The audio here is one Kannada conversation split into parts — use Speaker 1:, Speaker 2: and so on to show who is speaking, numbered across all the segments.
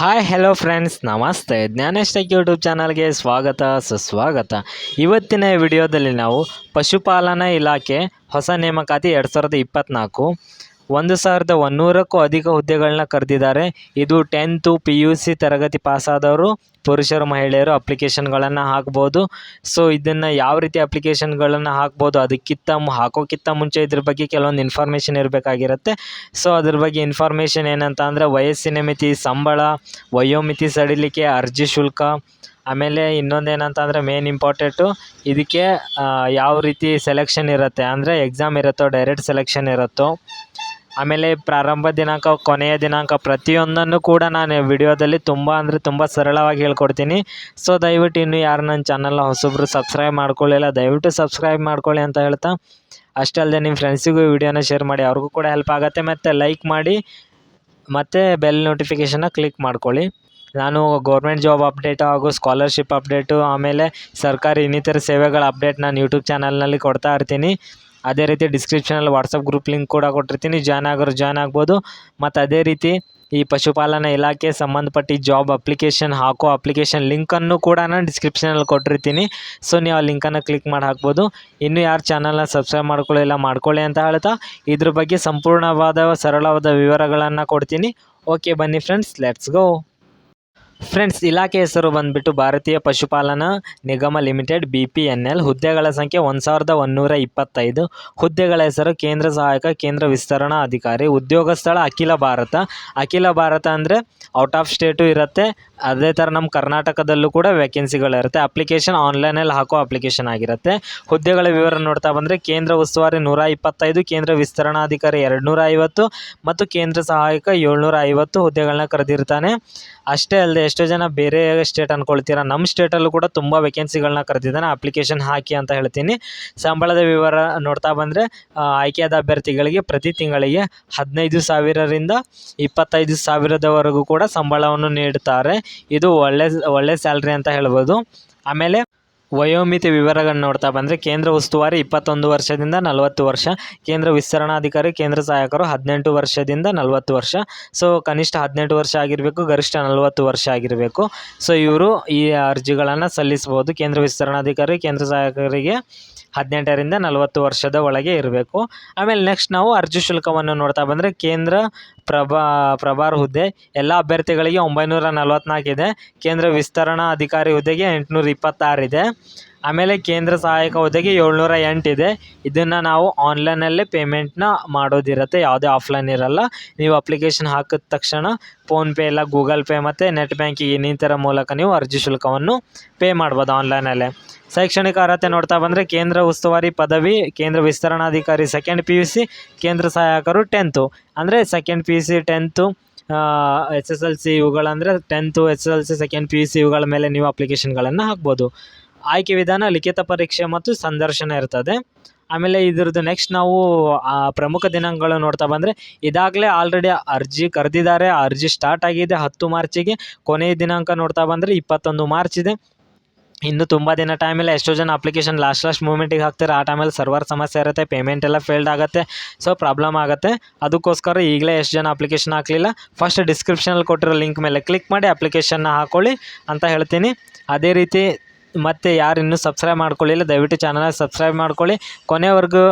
Speaker 1: ಹಾಯ್ ಹೆಲೋ ಫ್ರೆಂಡ್ಸ್ ನಮಸ್ತೆ. ಜ್ಞಾನೇಶ್ ಟೆಕ್ ಯೂಟ್ಯೂಬ್ ಚಾನಲ್ಗೆ ಸ್ವಾಗತ, ಸುಸ್ವಾಗತ. ಇವತ್ತಿನ ವಿಡಿಯೋದಲ್ಲಿ ನಾವು ಪಶುಪಾಲನಾ ಇಲಾಖೆ ಹೊಸ ನೇಮಕಾತಿ ಎರಡು ಸಾವಿರದ ಇಪ್ಪತ್ತ್ನಾಲ್ಕು ಒಂದು ಸಾವಿರದ ಒಂದೂರಕ್ಕೂ ಅಧಿಕ ಹುದ್ದೆಗಳನ್ನ ಕರೆದಿದ್ದಾರೆ. ಇದು ಟೆಂತು ಪಿ ಯು ಸಿ ತರಗತಿ ಪಾಸಾದವರು, ಪುರುಷರು, ಮಹಿಳೆಯರು ಅಪ್ಲಿಕೇಶನ್ಗಳನ್ನು ಹಾಕ್ಬೋದು. ಸೊ, ಇದನ್ನು ಯಾವ ರೀತಿ ಅಪ್ಲಿಕೇಶನ್ಗಳನ್ನು ಹಾಕ್ಬೋದು, ಅದಕ್ಕಿಂತ ಹಾಕೋಕ್ಕಿಂತ ಮುಂಚೆ ಇದ್ರ ಬಗ್ಗೆ ಕೆಲವೊಂದು ಇನ್ಫಾರ್ಮೇಷನ್ ಇರಬೇಕಾಗಿರುತ್ತೆ. ಸೊ, ಅದ್ರ ಬಗ್ಗೆ ಇನ್ಫಾರ್ಮೇಷನ್ ಏನಂತ ಅಂದರೆ ವಯಸ್ಸಿನ ಮಿತಿ, ಸಂಬಳ, ವಯೋಮಿತಿ ಸಡಿಲಿಕೆ, ಅರ್ಜಿ ಶುಲ್ಕ, ಆಮೇಲೆ ಇನ್ನೊಂದೇನಂತ ಅಂದರೆ ಮೇನ್ ಇಂಪಾರ್ಟೆಂಟು ಇದಕ್ಕೆ ಯಾವ ರೀತಿ ಸೆಲೆಕ್ಷನ್ ಇರುತ್ತೆ ಅಂದರೆ ಎಕ್ಸಾಮ್ ಇರುತ್ತೋ ಡೈರೆಕ್ಟ್ ಸೆಲೆಕ್ಷನ್ ಇರುತ್ತೋ ಆಮೇಲೆ ಪ್ರಾರಂಭ ದಿನಾಂಕ, ಕೊನೆಯ ದಿನಾಂಕ ಪ್ರತಿಯೊಂದನ್ನು ಕೂಡ ನಾನು ವಿಡಿಯೋದಲ್ಲಿ ತುಂಬ ಅಂದರೆ ತುಂಬ ಸರಳವಾಗಿ ಹೇಳ್ಕೊಡ್ತೀನಿ. ಸೊ ದಯವಿಟ್ಟು ಇನ್ನು ಯಾರು ನನ್ನ ಚಾನಲ್ನ ಹೊಸಬ್ರು ಸಬ್ಸ್ಕ್ರೈಬ್ ಮಾಡ್ಕೊಳ್ಳಿಲ್ಲ, ದಯವಿಟ್ಟು ಸಬ್ಸ್ಕ್ರೈಬ್ ಮಾಡ್ಕೊಳ್ಳಿ ಅಂತ ಹೇಳ್ತಾ ಅಷ್ಟೇ ಅಲ್ಲದೆ ನಿಮ್ಮ ಫ್ರೆಂಡ್ಸಿಗೂ ವಿಡಿಯೋನ ಶೇರ್ ಮಾಡಿ, ಅವ್ರಿಗೂ ಕೂಡ ಹೆಲ್ಪ್ ಆಗುತ್ತೆ. ಮತ್ತು ಲೈಕ್ ಮಾಡಿ, ಮತ್ತು ಬೆಲ್ ನೋಟಿಫಿಕೇಷನ್ನ ಕ್ಲಿಕ್ ಮಾಡ್ಕೊಳ್ಳಿ. ನಾನು ಗೌರ್ಮೆಂಟ್ ಜಾಬ್ ಅಪ್ಡೇಟು ಹಾಗೂ ಸ್ಕಾಲರ್ಶಿಪ್ ಅಪ್ಡೇಟು ಆಮೇಲೆ ಸರ್ಕಾರಿ ಇನ್ನಿತರ ಸೇವೆಗಳ ಅಪ್ಡೇಟ್ ನಾನು ಯೂಟ್ಯೂಬ್ ಚಾನಲ್ನಲ್ಲಿ ಕೊಡ್ತಾ ಇರ್ತೀನಿ. ಅದೇ ರೀತಿ ಡಿಸ್ಕ್ರಿಪ್ಷನಲ್ಲಿ ವಾಟ್ಸಪ್ ಗ್ರೂಪ್ ಲಿಂಕ್ ಕೂಡ ಕೊಟ್ಟಿರ್ತೀನಿ. ಜಾಯ್ನ್ ಆಗೋರು ಜಾಯ್ನ್ ಆಗ್ಬೋದು. ಮತ್ತು ಅದೇ ರೀತಿ ಈ ಪಶುಪಾಲನಾ ಇಲಾಖೆ ಸಂಬಂಧಪಟ್ಟ ಜಾಬ್ ಅಪ್ಲಿಕೇಶನ್ ಹಾಕೋ ಅಪ್ಲಿಕೇಶನ್ ಲಿಂಕನ್ನು ಕೂಡ ನಾನು ಡಿಸ್ಕ್ರಿಪ್ಷನಲ್ಲಿ ಕೊಟ್ಟಿರ್ತೀನಿ. ಸೊ ನೀವು ಆ ಲಿಂಕನ್ನು ಕ್ಲಿಕ್ ಮಾಡಿ ಹಾಕ್ಬೋದು. ಇನ್ನು ಯಾರು ಚಾನಲ್ನ ಸಬ್ಸ್ಕ್ರೈಬ್ ಮಾಡ್ಕೊಳ್ಳಿಲ್ಲ ಮಾಡ್ಕೊಳ್ಳಿ ಅಂತ ಹೇಳ್ತಾ, ಇದ್ರ ಬಗ್ಗೆ ಸಂಪೂರ್ಣವಾದ ಸರಳವಾದ ವಿವರಗಳನ್ನು ಕೊಡ್ತೀನಿ. ಓಕೆ ಬನ್ನಿ ಫ್ರೆಂಡ್ಸ್ ಲೆಟ್ಸ್ ಗೋ ಫ್ರೆಂಡ್ಸ್, ಇಲಾಖೆ ಹೆಸರು ಬಂದ್ಬಿಟ್ಟು Bharatiya Pashupalana Nigam Limited B P N L ಹುದ್ದೆಗಳ ಸಂಖ್ಯೆ ಒಂದು ಸಾವಿರದ ಒಂದುನೂರ ಇಪ್ಪತ್ತೈದು. ಹುದ್ದೆಗಳ ಹೆಸರು ಕೇಂದ್ರ ಸಹಾಯಕ, ಕೇಂದ್ರ ವಿಸ್ತರಣಾ ಅಧಿಕಾರಿ ಉದ್ಯೋಗ ಸ್ಥಳ ಅಖಿಲ ಭಾರತ. ಅಖಿಲ ಭಾರತ ಅಂದರೆ ಔಟ್ ಆಫ್ ಸ್ಟೇಟು ಇರುತ್ತೆ. ಅದೇ ಥರ ನಮ್ಮ ಕರ್ನಾಟಕದಲ್ಲೂ ಕೂಡ ವ್ಯಾಕೆನ್ಸಿಗಳಿರುತ್ತೆ ಅಪ್ಲಿಕೇಶನ್ ಆನ್ಲೈನಲ್ಲಿ ಹಾಕೋ ಅಪ್ಲಿಕೇಶನ್ ಆಗಿರುತ್ತೆ. ಹುದ್ದೆಗಳ ವಿವರ ನೋಡ್ತಾ ಬಂದರೆ ಕೇಂದ್ರ ಉಸ್ತುವಾರಿ ನೂರ ಇಪ್ಪತ್ತೈದು ಕೇಂದ್ರ ವಿಸ್ತರಣಾಧಿಕಾರಿ ಎರಡು ನೂರ ಐವತ್ತು ಮತ್ತು ಕೇಂದ್ರ ಸಹಾಯಕ ಏಳ್ನೂರ ಐವತ್ತು ಹುದ್ದೆಗಳನ್ನ ಕರೆದಿರ್ತಾನೆ. ಅಷ್ಟೇ ಅಲ್ಲದೆ ಎಷ್ಟೋ ಜನ ಬೇರೆ ಸ್ಟೇಟ್ ಅಂದ್ಕೊಳ್ತೀರಾ ನಮ್ಮ ಸ್ಟೇಟಲ್ಲೂ ಕೂಡ ತುಂಬ ವೇಕೆನ್ಸಿಗಳನ್ನ ಕರೆದಿದ್ದಾನೆ. ಅಪ್ಲಿಕೇಶನ್ ಹಾಕಿ ಅಂತ ಹೇಳ್ತೀನಿ. ಸಂಬಳದ ವಿವರ ನೋಡ್ತಾ ಬಂದರೆ ಆಯ್ಕೆಯಾದ ಅಭ್ಯರ್ಥಿಗಳಿಗೆ ಪ್ರತಿ ತಿಂಗಳಿಗೆ ಹದಿನೈದು ಸಾವಿರರಿಂದ ಇಪ್ಪತ್ತೈದು ಸಾವಿರದವರೆಗೂ ಕೂಡ ಸಂಬಳವನ್ನು ನೀಡುತ್ತಾರೆ ಇದು ಒಳ್ಳೆ ಒಳ್ಳೆ ಸ್ಯಾಲ್ರಿ ಅಂತ ಹೇಳ್ಬೋದು. ಆಮೇಲೆ ವಯೋಮಿತಿ ವಿವರಗಳನ್ನ ನೋಡ್ತಾ ಬಂದರೆ ಕೇಂದ್ರ ಉಸ್ತುವಾರಿ ಇಪ್ಪತ್ತೊಂದು ವರ್ಷದಿಂದ ನಲವತ್ತು ವರ್ಷ, ಕೇಂದ್ರ ವಿಸ್ತರಣಾಧಿಕಾರಿ, ಕೇಂದ್ರ ಸಹಾಯಕರು ಹದಿನೆಂಟು ವರ್ಷದಿಂದ ನಲವತ್ತು ವರ್ಷ. ಸೊ ಕನಿಷ್ಠ ಹದಿನೆಂಟು ವರ್ಷ ಆಗಿರಬೇಕು, ಗರಿಷ್ಠ ನಲವತ್ತು ವರ್ಷ ಆಗಿರಬೇಕು. ಸೊ ಇವರು ಈ ಅರ್ಜಿಗಳನ್ನು ಸಲ್ಲಿಸ್ಬೋದು ಕೇಂದ್ರ ವಿಸ್ತರಣಾಧಿಕಾರಿ, ಕೇಂದ್ರ ಸಹಾಯಕರಿಗೆ ಹದಿನೆಂಟರಿಂದ ನಲವತ್ತು ವರ್ಷದ ಒಳಗೆ ಇರಬೇಕು. ಆಮೇಲೆ ನೆಕ್ಸ್ಟ್ ನಾವು ಅರ್ಜಿ ಶುಲ್ಕವನ್ನು ನೋಡ್ತಾ ಬಂದರೆ ಕೇಂದ್ರ ಪ್ರಭಾ, ಪ್ರಭಾರ ಹುದ್ದೆ, ಎಲ್ಲ ಅಭ್ಯರ್ಥಿಗಳಿಗೆ ಒಂಬೈನೂರ ನಲವತ್ತ್ನಾಲ್ಕು ಇದೆ. ಕೇಂದ್ರ ವಿಸ್ತರಣಾ ಅಧಿಕಾರಿ ಹುದ್ದೆಗೆ ಎಂಟುನೂರ ಇಪ್ಪತ್ತಾರು ಇದೆ. ಆಮೇಲೆ ಕೇಂದ್ರ ಸಹಾಯಕ ಹುದ್ದೆಗೆ ಏಳ್ನೂರ ಇದೆ. ಇದನ್ನು ನಾವು ಆನ್ಲೈನಲ್ಲೇ ಪೇಮೆಂಟ್ನ ಮಾಡೋದಿರುತ್ತೆ. ಯಾವುದೇ ಆಫ್ಲೈನ್ ಇರಲ್ಲ. ನೀವು ಅಪ್ಲಿಕೇಶನ್ ಹಾಕಿದ ತಕ್ಷಣ ಫೋನ್ಪೇ ಇಲ್ಲ ಗೂಗಲ್ ಪೇ ಮತ್ತು ನೆಟ್ ಬ್ಯಾಂಕಿಂಗ್ ಇನ್ನಿತರ ಮೂಲಕ ನೀವು ಅರ್ಜಿ ಶುಲ್ಕವನ್ನು ಪೇ ಮಾಡ್ಬೋದು ಆನ್ಲೈನಲ್ಲೇ ಶೈಕ್ಷಣಿಕ ಅರ್ಹತೆ ನೋಡ್ತಾ ಬಂದರೆ ಕೇಂದ್ರ ಉಸ್ತುವಾರಿ ಪದವಿ, ಕೇಂದ್ರ ವಿಸ್ತರಣಾಧಿಕಾರಿ ಸೆಕೆಂಡ್ ಪಿ ಯು ಸಿ ಕೇಂದ್ರ ಸಹಾಯಕರು ಟೆಂತು ಅಂದರೆ second P U C tenth S S L C ಇವುಗಳಂದರೆ tenth S S L C second P U C ಇವುಗಳ ಮೇಲೆ ನೀವು ಅಪ್ಲಿಕೇಶನ್ಗಳನ್ನು ಹಾಕ್ಬೋದು. ಆಯ್ಕೆ ವಿಧಾನ, ಲಿಖಿತ ಪರೀಕ್ಷೆ ಮತ್ತು ಸಂದರ್ಶನ ಇರ್ತದೆ. ಆಮೇಲೆ ಇದ್ರದ್ದು ನೆಕ್ಸ್ಟ್ ನಾವು, ಆ, ಪ್ರಮುಖ ದಿನಾಂಕಗಳು ನೋಡ್ತಾ ಬಂದರೆ, ಇದಾಗಲೇ ಆಲ್ರೆಡಿ ಅರ್ಜಿ ಕರೆದಿದ್ದಾರೆ. ಅರ್ಜಿ ಸ್ಟಾರ್ಟ್ ಆಗಿದೆ ಹತ್ತು ಮಾರ್ಚಿಗೆ ಕೊನೆಯ ದಿನಾಂಕ ನೋಡ್ತಾ ಬಂದರೆ ಇಪ್ಪತ್ತೊಂದು ಮಾರ್ಚ್ ಇದೆ. ಇನ್ನು ತುಂಬ ದಿನ ಟೈಮಿಲ್ಲ ಎಷ್ಟೋ ಜನ ಅಪ್ಲಿಕೇಶನ್ ಲಾಸ್ಟ್ ಲಾಸ್ಟ್ ಮೂಮೆಂಟಿಗೆ ಹಾಕ್ತಾರೆ. ಆ ಟೈಮಲ್ಲಿ ಸರ್ವರ್ ಸಮಸ್ಯೆ ಇರುತ್ತೆ ಪೇಮೆಂಟ್ ಎಲ್ಲ ಫೇಲ್ಡ್ ಆಗುತ್ತೆ. ಸೊ ಪ್ರಾಬ್ಲಮ್ ಆಗುತ್ತೆ. ಅದಕ್ಕೋಸ್ಕರ ಈಗಲೇ ಎಷ್ಟು ಜನ ಅಪ್ಲಿಕೇಶನ್ ಹಾಕಲಿಲ್ಲ. ಫಸ್ಟ್ ಡಿಸ್ಕ್ರಿಪ್ಷನಲ್ಲಿ ಕೊಟ್ಟಿರೋ ಲಿಂಕ್ ಮೇಲೆ ಕ್ಲಿಕ್ ಮಾಡಿ ಅಪ್ಲಿಕೇಶನ್ನ ಹಾಕ್ಕೊಳ್ಳಿ ಅಂತ ಹೇಳ್ತೀನಿ. ಅದೇ ರೀತಿ ಮತ್ತು ಯಾರು ಇನ್ನೂ ಸಬ್ಸ್ಕ್ರೈಬ್ ಮಾಡ್ಕೊಳ್ಳಿಲ್ಲ, ದಯವಿಟ್ಟು ಚಾನಲ್ನ ಸಬ್ಸ್ಕ್ರೈಬ್ ಮಾಡ್ಕೊಳ್ಳಿ. ಕೊನೆವರೆಗೂ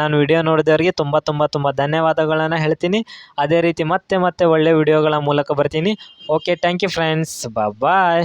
Speaker 1: ನಾನು ವಿಡಿಯೋ ನೋಡಿದವರಿಗೆ ತುಂಬ ತುಂಬ ತುಂಬ ಧನ್ಯವಾದಗಳನ್ನು ಹೇಳ್ತೀನಿ. ಅದೇ ರೀತಿ ಮತ್ತೆ ಮತ್ತೆ ಒಳ್ಳೆ ವಿಡಿಯೋಗಳ ಮೂಲಕ ಬರ್ತೀನಿ. Okay thank you friends bye